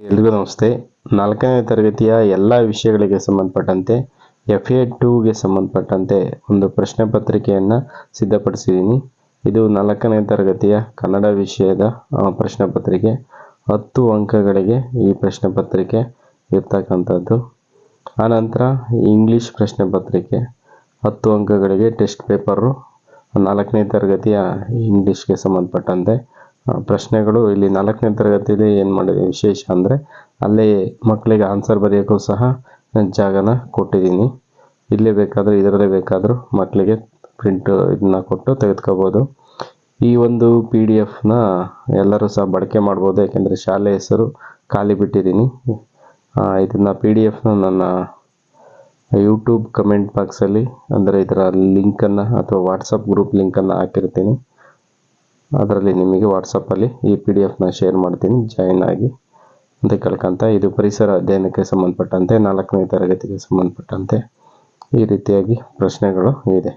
ಎಲ್ರಿಗೂ ನಮಸ್ತೆ. ನಾಲ್ಕನೇ ತರಗತಿಯ ಎಲ್ಲ ವಿಷಯಗಳಿಗೆ ಸಂಬಂಧಪಟ್ಟಂತೆ ಎಫ್ ಎ ಟೂಗೆ ಸಂಬಂಧಪಟ್ಟಂತೆ ಒಂದು ಪ್ರಶ್ನೆ ಪತ್ರಿಕೆಯನ್ನು ಸಿದ್ಧಪಡಿಸಿದ್ದೀನಿ. ಇದು ನಾಲ್ಕನೇ ತರಗತಿಯ ಕನ್ನಡ ವಿಷಯದ ಪ್ರಶ್ನೆ ಪತ್ರಿಕೆ. ಹತ್ತು ಅಂಕಗಳಿಗೆ ಈ ಪ್ರಶ್ನೆ ಪತ್ರಿಕೆ ಇರ್ತಕ್ಕಂಥದ್ದು. ಆನಂತರ ಇಂಗ್ಲೀಷ್ ಪ್ರಶ್ನೆ ಪತ್ರಿಕೆ. ಹತ್ತು ಅಂಕಗಳಿಗೆ ಟೆಸ್ಟ್ ಪೇಪರು ನಾಲ್ಕನೇ ತರಗತಿಯ ಇಂಗ್ಲೀಷ್ಗೆ ಸಂಬಂಧಪಟ್ಟಂತೆ ಪ್ರಶ್ನೆಗಳು ಇಲ್ಲಿ ನಾಲ್ಕನೇ ತರಗತಿಯಲ್ಲಿ ಏನು ಮಾಡಿದೆ ವಿಶೇಷ ಅಂದರೆ ಅಲ್ಲೇ ಮಕ್ಕಳಿಗೆ ಆನ್ಸರ್ ಬರೆಯೋಕ್ಕೂ ಸಹ ಜಾಗನ ಕೊಟ್ಟಿದ್ದೀನಿ. ಇಲ್ಲೇ ಬೇಕಾದರೂ, ಇದರಲ್ಲೇ ಬೇಕಾದರೂ ಮಕ್ಕಳಿಗೆ ಪ್ರಿಂಟ್ ಇದನ್ನ ಕೊಟ್ಟು ತೆಗೆದುಕೋಬೋದು. ಈ ಒಂದು ಪಿ ಡಿ ಎಫ್ನ ಎಲ್ಲರೂ ಸಹ ಬಳಕೆ ಮಾಡ್ಬೋದು, ಯಾಕೆಂದರೆ ಶಾಲೆ ಹೆಸರು ಖಾಲಿ ಬಿಟ್ಟಿದ್ದೀನಿ. ಇದನ್ನು ಪಿ ಡಿ ಎಫ್ನ ನನ್ನ ಯೂಟ್ಯೂಬ್ ಕಮೆಂಟ್ ಬಾಕ್ಸಲ್ಲಿ ಅಂದರೆ ಇದರ ಲಿಂಕನ್ನು ಅಥವಾ ವಾಟ್ಸಪ್ ಗ್ರೂಪ್ ಲಿಂಕನ್ನು ಹಾಕಿರ್ತೀನಿ. ಅದರಲ್ಲಿ ನಿಮಗೆ ವಾಟ್ಸಪ್ಪಲ್ಲಿ ಈ ಪಿ ಡಿ ಎಫ್ನ ಶೇರ್ ಮಾಡ್ತೀನಿ. ಜಾಯಿನ್ ಆಗಿ ಅಂತ ಕೇಳ್ಕೊಂತ. ಇದು ಪರಿಸರ ಅಧ್ಯಯನಕ್ಕೆ ಸಂಬಂಧಪಟ್ಟಂತೆ, ನಾಲ್ಕನೇ ತರಗತಿಗೆ ಸಂಬಂಧಪಟ್ಟಂತೆ ಈ ರೀತಿಯಾಗಿ ಪ್ರಶ್ನೆಗಳು ಇದೆ.